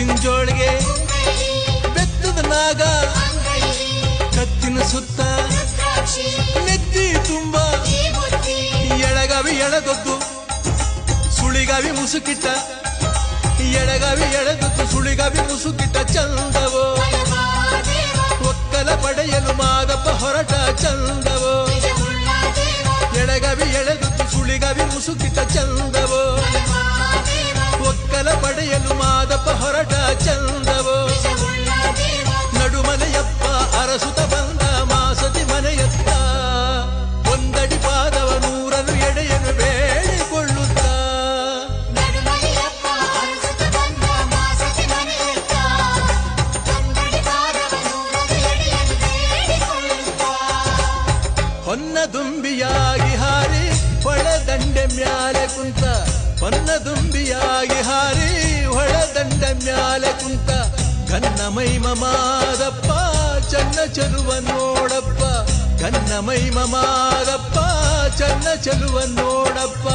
ಮುತ್ತಿನ ಜೋಳಿಗೆ ಬೆತ್ತದ ನಾಗ, ಕತ್ತಿನ ಸುತ್ತ, ನೆತ್ತಿ ತುಂಬ, ಎಳಗವಿ ಎಳೆದದ್ದು, ಸುಳಿಗವಿ ಮುಸುಕಿಟ್ಟ, ಎಳಗವಿ ಎಳೆದದ್ದು, ಸುಳಿಗವಿ ಮುಸುಕಿಟ್ಟ ಚಂದವೋ. ಒಕ್ಕಲ ಪಡೆಯಲು ಮಾದಪ್ಪ ಹೊರಟ ಚಂದವೋ. ಎಳಗವಿ ಎಳೆದದ್ದು, ಸುಳಿಗವಿ ಮುಸುಕಿಟ್ಟ ಚಂದವೋ. ಚಂದವೋ? ಅರಸುತ ಬಂದ ಮಾಸತಿ ಮನೆಯತ್ತ. ಒಂದಡಿ ಪಾದವ ನೂರನು ಎಡೆಯನು ಬೇಡಿಕೊಳ್ಳುತ್ತ. ಹೊನ್ನ ದುಂಬಿಯಾಗಿ ಹಾರಿ ಹೊಳದಂಡೆ ಮ್ಯಾಲೆ ಕುಂತ. ಹೊನ್ನ ದುಂಬಿಯಾಗಿ ಹಾರಿ ಹೊಳದಂಡ ಮ್ಯಾಲೆ ಕುಂತ ಕನ್ನ ಮೈಮ ಮಾದಪ್ಪ ಚನ್ನ ಚೆಲುವ ನೋಡಪ್ಪ ಕನ್ನ ಮೈಮ ಮಾದಪ್ಪ ಚನ್ನ ಚೆಲುವ ನೋಡಪ್ಪ